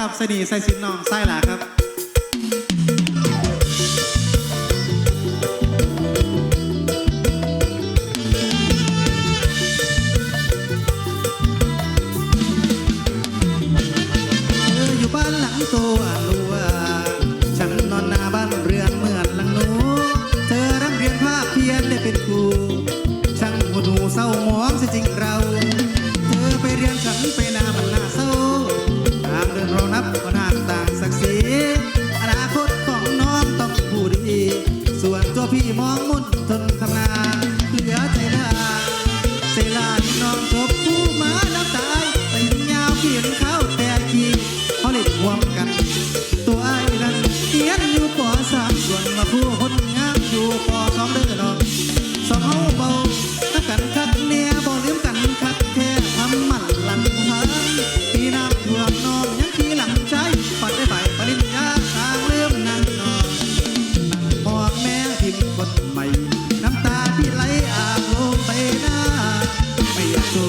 ครับสนีใส่สินน้องไส้หลาครับอยู่บ้านหลังตอาลัว อยู่พอสองเดือนดอกสองเฮาเบาถ้ากันคักเนี่ยบ่ลืมกันคักแค่ทำมันหลังหาปีน้ำท่วมนองยังทีหลังใช้ปัดได้ไปปริญญาทางเลื่มนั่งนอนงบอกแม่ทิ้งคนใหม่น้ำตาที่ไหลอาบลงไปหน้าไม่อยากสู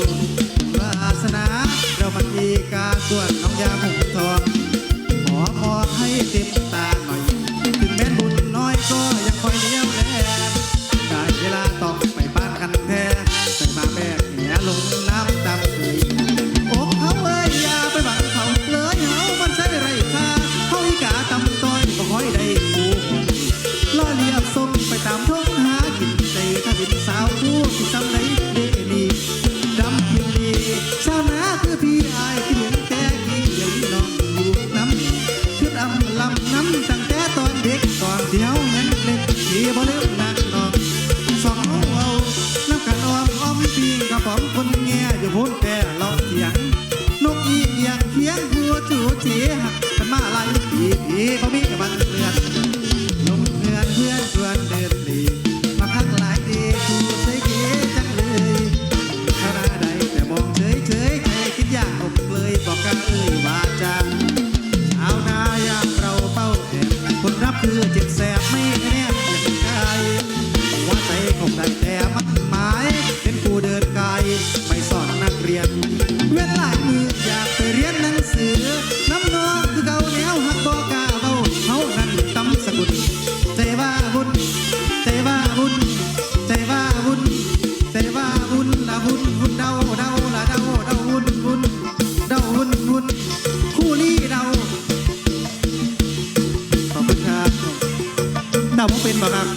ดาวผมเป็นบ่ครับ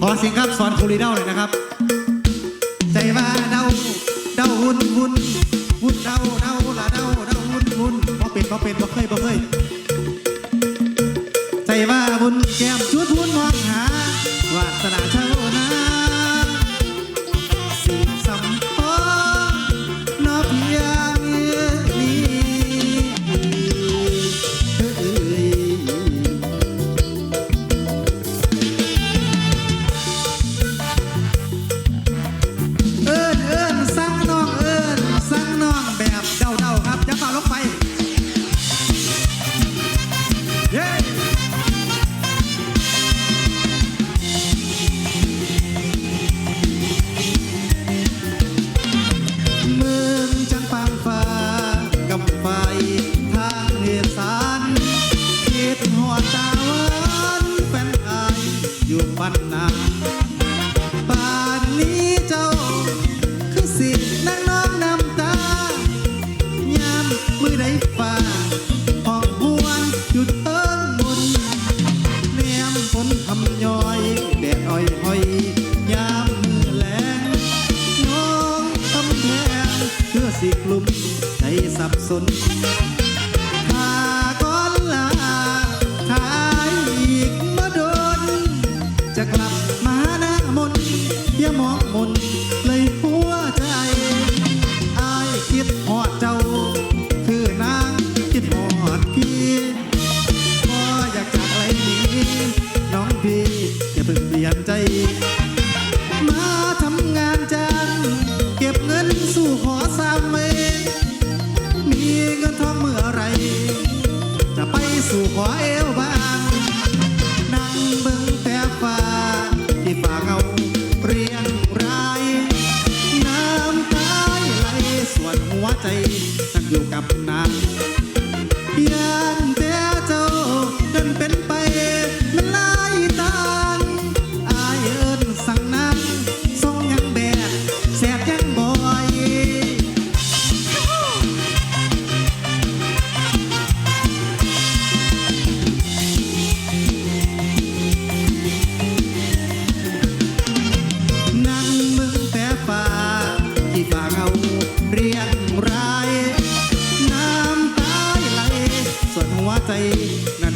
ขอสิงครับสอนคูรีเดาเลยนะครับ ใจว่าเดาเดาหุ่นหุ่นหุ่นเดาเดาละเดาเดาหุ่นหุ่นบ่เป็นบ่เป็นบ่เคยบ่เคย ใจว่าวุ่นแก สิกลุ่มใจสับสน sou qual é eu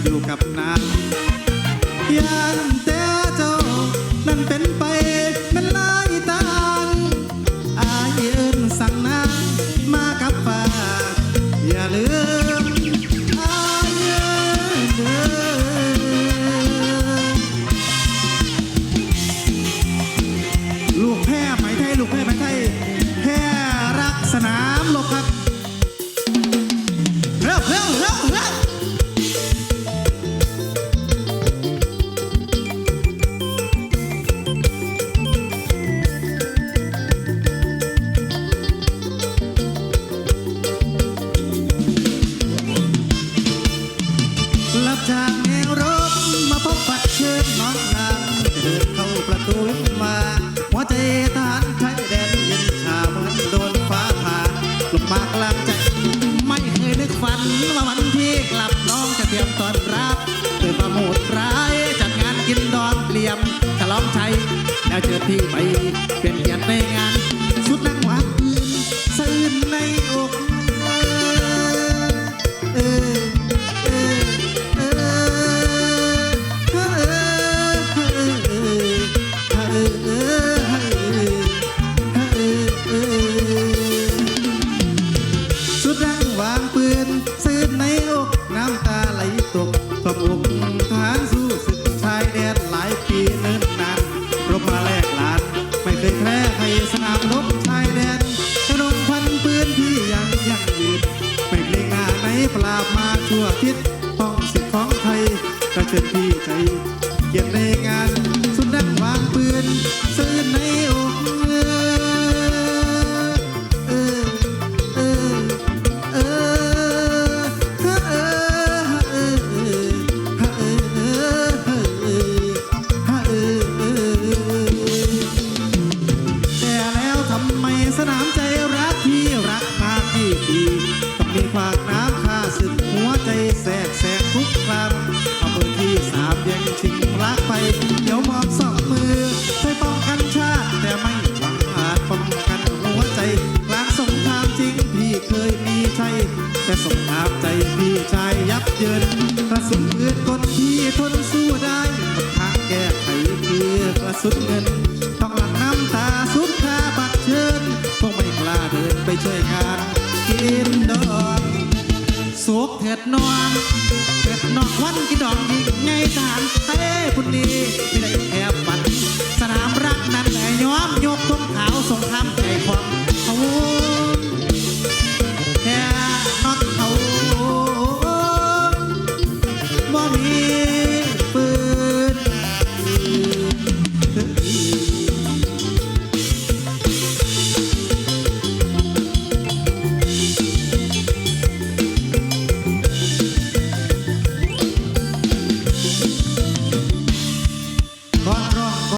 อยู่กับนางยามแต่เจ้า นั้นเป็นไปเป็นลา มา หัวใจทหารไทยแดนยินชาเหมือนโดนฟ้าผ่าลงมากลางใจ ไม่เคยนึกฝันว่าวันที่กลับน้องจะเตรียมตอนรับเตือประมูดร้ายจัดงานกินดอนเตรียมฉลองชัยแล้วเจอที่ไป ทั่วทิศ คุณนี